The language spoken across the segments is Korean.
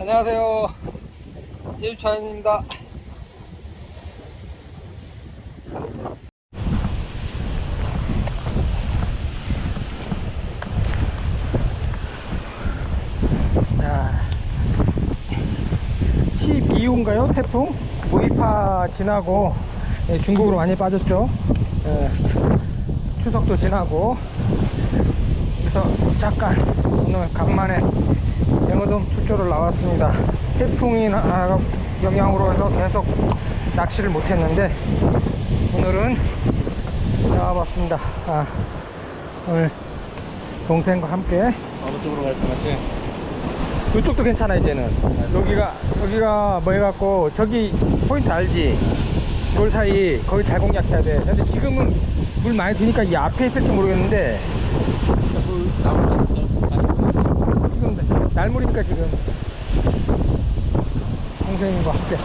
안녕하세요. 제주차연입니다. 자, 12호인가요? 태풍? 모이파 지나고 예, 중국으로 많이 빠졌죠. 예, 추석도 지나고 그래서 잠깐 오늘 간만에 영어돔 출조를 나왔습니다. 태풍이 나- 영향으로 해서 계속 낚시를 못했는데 오늘은 나와봤습니다. 아, 오늘 동생과 함께 어느 쪽으로 갈 거지? 이쪽도 괜찮아 이제는 여기가 여기가 뭐 해갖고 저기 포인트 알지 돌 사이 거기 잘 공략해야 돼 근데 지금은 물 많이 드니까 이 앞에 있을지 모르겠는데 지금 날물이니까 지금 동생과 함께.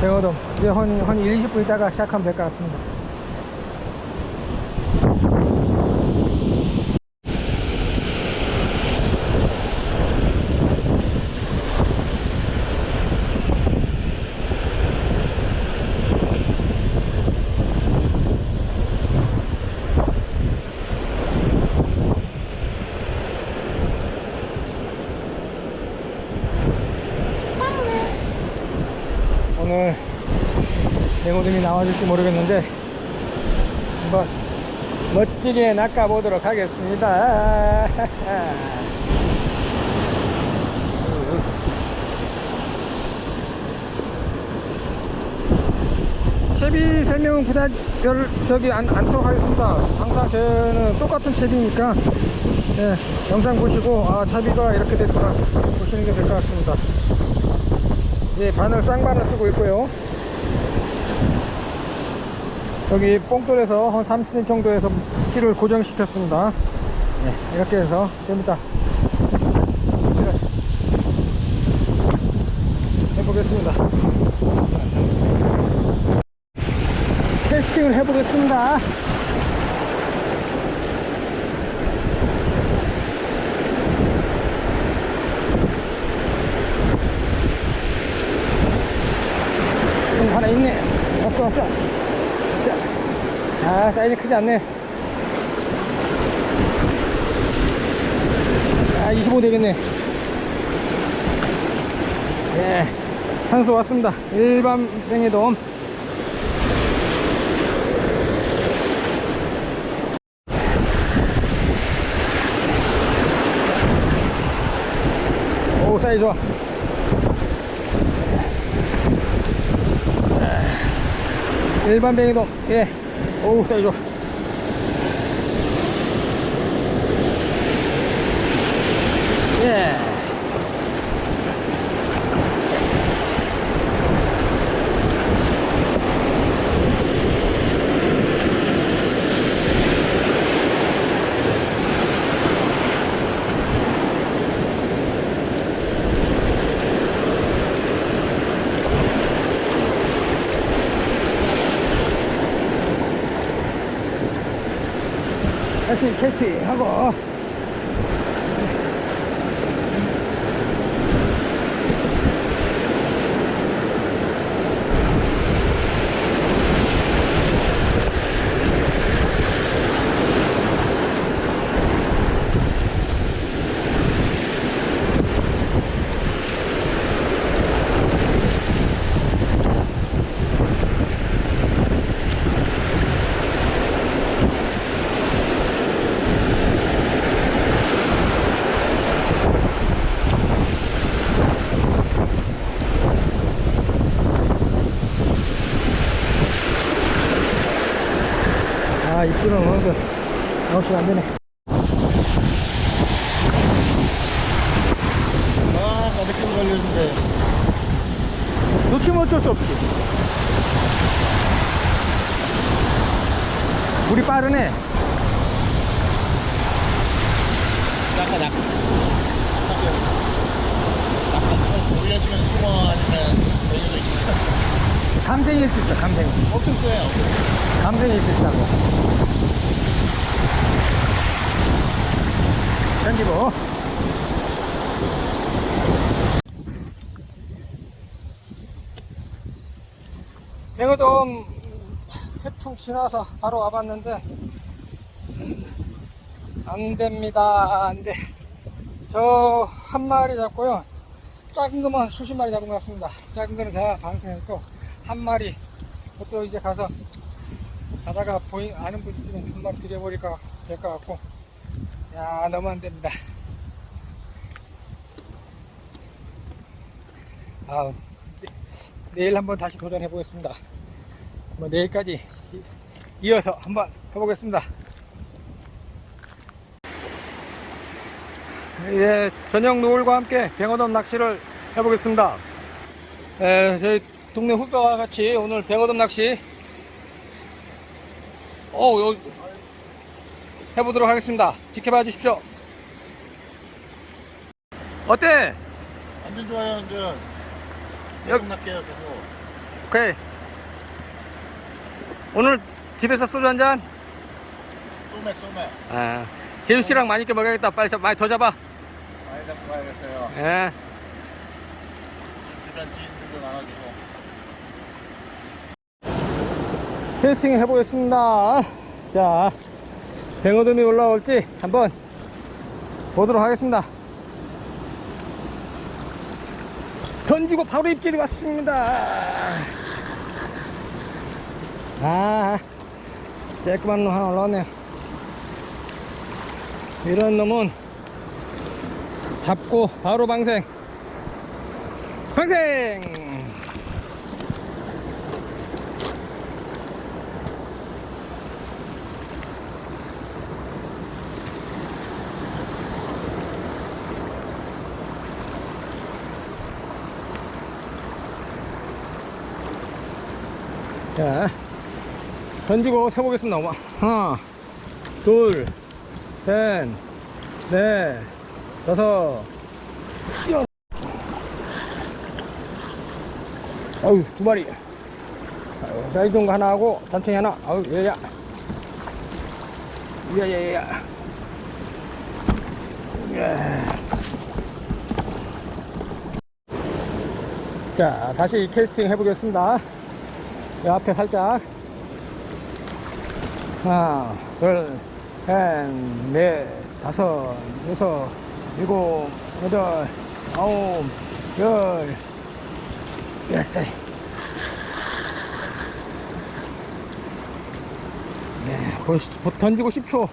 대어돔 이제 한, 한 1, 20분 있다가 시작하면 될 것 같습니다 오늘 냉오돔이 나와줄지 모르겠는데 한번 멋지게 낚아보도록 하겠습니다. 채비 설명은 그다지 별 저기 안, 않도록 하겠습니다. 항상 저는 똑같은 채비니까 예, 영상 보시고 아 채비가 이렇게 됐구나 보시는 게 될 것 같습니다 예, 바늘 쌍바늘 쓰고 있고요. 여기 뽕돌에서 한 30cm 정도에서 키를 고정시켰습니다. 네, 이렇게 해서 됩니다. 해보겠습니다. 테스팅을 해보겠습니다. 음, 하나 있네. 왔어, 왔어. 자. 아, 사이즈 크지 않네. 아, 25 되겠네. 예. 한수 왔습니다. 일반 뱅에돔. 오, 사이즈 좋아. 일반 뱅이돔 예. 오우 사이즈 다시 캐스팅 하고 아 입주는 어느 거 없으면 안 되네 아, 나 느낌 걸려준대. 놓치면 어쩔 수 없지 물이 빠르네 약간 약. 감생이 있을 있어 감생이 없을 거예요. 감생이 있을 있다고. 던지고 내가 좀 태풍 지나서 바로 와봤는데 안됩니다 안돼. 저 한 마리 잡고요. 작은 것만 수십 마리 잡은 것 같습니다. 작은 거는 다 방생했고 한 마리 또 이제 가서 가다가 보이 아는 분 있으면 한 마리 드려버릴까 될 것 같고 야 너무 안 됩니다. 아 내일 한번 다시 도전해 보겠습니다. 뭐 내일까지 이- 이어서 한번 해보겠습니다. 예, 저녁 노을과 함께 뱅어돔 낚시를 해보겠습니다. 예, 저희 동네 후배와 같이 오늘 뱅어돔 낚시 어, 요, 해보도록 하겠습니다. 지켜봐 주십시오. 어때? 완전 좋아요, 완전. 여- 계속 낚게요, 계속. 오케이. 오늘 집에서 소주 한 잔? 쏘매, 쏘매. 아, 제수 씨랑 많이 있게 먹어야겠다. 빨리 잡- 많이 더 잡아. 많이 잡고 가야겠어요. 예. 주변 지인들도 나눠주고. 캐스팅 해보겠습니다. 자, 뱅어돔이 올라올지 한번 보도록 하겠습니다. 던지고 바로 입질이 왔습니다. 아, 쬐끄만 놈 하나 올라왔네요. 이런 놈은 잡고 바로 방생. 방생! 자, 던지고 세보겠습니다. 하나, 둘, 셋, 넷, 다섯, 여섯. 아유, 두 마리. 거 하나 하고, 잔챙이 하나. 아유, 얘야. 예. 자, 다시 캐스팅 해보겠습니다. 이 앞에 살짝 하나 둘 셋, 넷, 다섯, 여섯, 일곱, 여덟, 아홉, 열, 열세. 네, 던지고 10초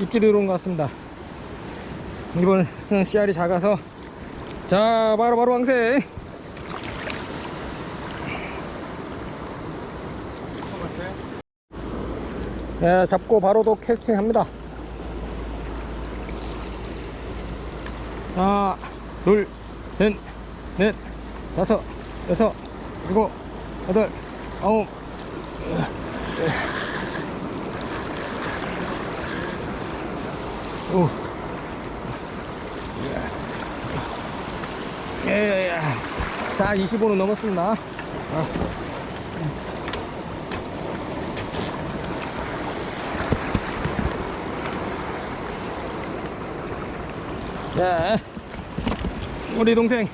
입질이 들어온 것 같습니다. 이번은 씨알이 작아서 자, 바로 바로 왕생. 네, 잡고 바로도 캐스팅 합니다. 하나, 둘, 셋, 넷, 다섯, 여섯, 일곱, 여덟, 아홉, 오. 예, 예, 예. 다 25는 넘었습니다. 아. 네. 우리 동생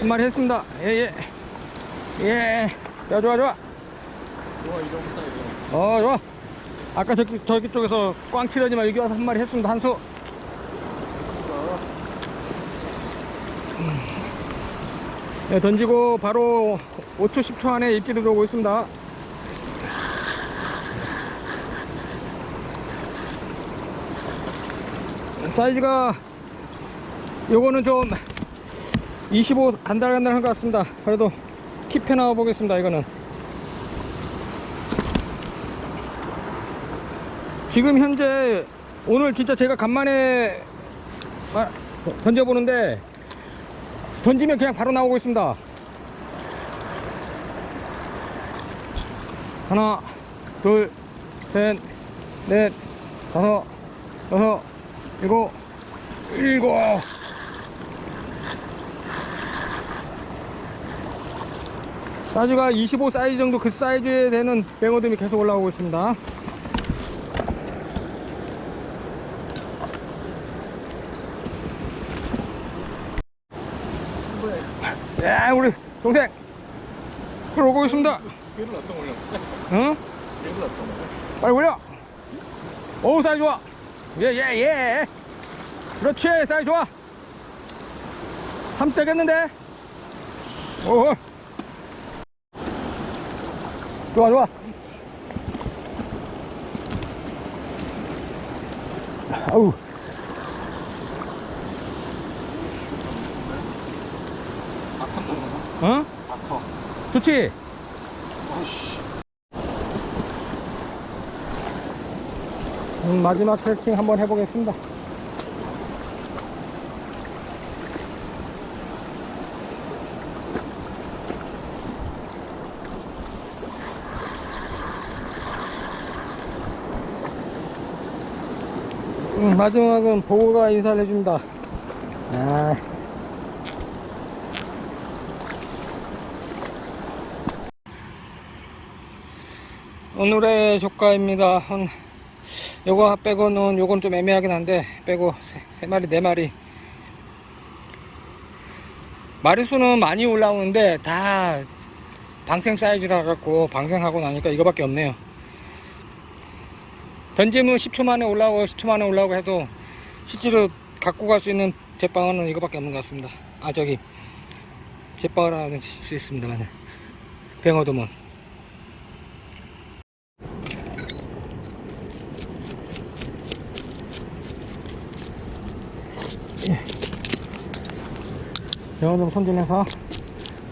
한 마리 했습니다. 예, 예. 예. 야, 좋아, 좋아. 좋아, 이 정도 사이즈. 어, 좋아. 아까 저기, 저기 쪽에서 꽝 치려지만 여기 와서 한 마리 했습니다. 한 수. 네, 던지고 바로 5초, 10초 안에 입질이 들어오고 있습니다. 사이즈가 요거는 좀 25 간달간달한 것 같습니다. 그래도 킵해 나와 보겠습니다. 이거는 지금 현재 오늘 진짜 제가 간만에 아, 던져보는데 던지면 그냥 바로 나오고 있습니다. 하나, 둘, 셋, 넷, 다섯, 여섯, 일곱, 일곱. 사이즈가 25 사이즈 정도 그 사이즈에 되는 뱅어돔이 계속 올라오고 있습니다. 야, 우리 동생 들어오고 있습니다. 얘를 어떤 올렸어? 응? 얘를 어떤 올려? 빨리 올려. 오, 사이 좋아. 예, 예, 예. 그렇지, 사이 좋아. 삼 되겠는데? 오. 좋아, 좋아. 아우. 어? 아커. 좋지? 어씨. 음, 마지막 테스팅 한번 해보겠습니다. 음, 마지막은 보고가 인사를 해줍니다. 아. 오늘의 조가입니다. 한 요거 빼고는 요건 좀 애매하긴 한데 빼고 세, 세 마리 네 마리 마리수는 많이 올라오는데 다 방생 사이즈라 갖고 방생하고 나니까 이거밖에 없네요 던지면 10초 만에 올라오고 10초 만에 올라오고 해도 실제로 갖고 갈 수 있는 제빵어는 이거밖에 없는 것 같습니다. 아 저기 제빵어라는 수 있습니다만 뱅어도문. 영어 좀 손질해서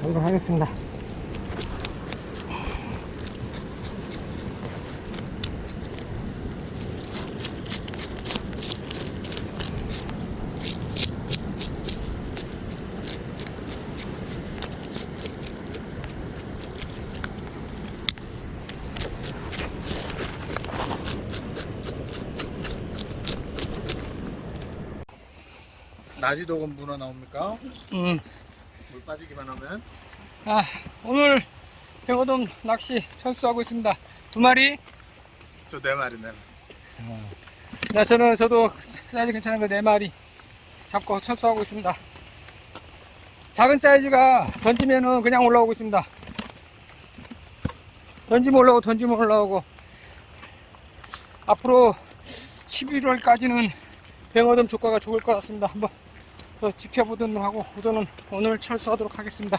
하도록 하겠습니다. 나지독은 문어 나옵니까? 음, 물 빠지기만 하면. 아, 오늘 백어돔 낚시 철수하고 있습니다. 두 마리. 저 네 마리네. 네, 저는 저도 사이즈 괜찮은 거 네 마리 잡고 철수하고 있습니다. 작은 사이즈가 던지면은 그냥 올라오고 있습니다. 던지면 올라오고 던지면 올라오고 앞으로 11월까지는 뱅어돔 조과가 좋을 것 같습니다. 한번 더 지켜보도록 하고 우선은 오늘 철수하도록 하겠습니다.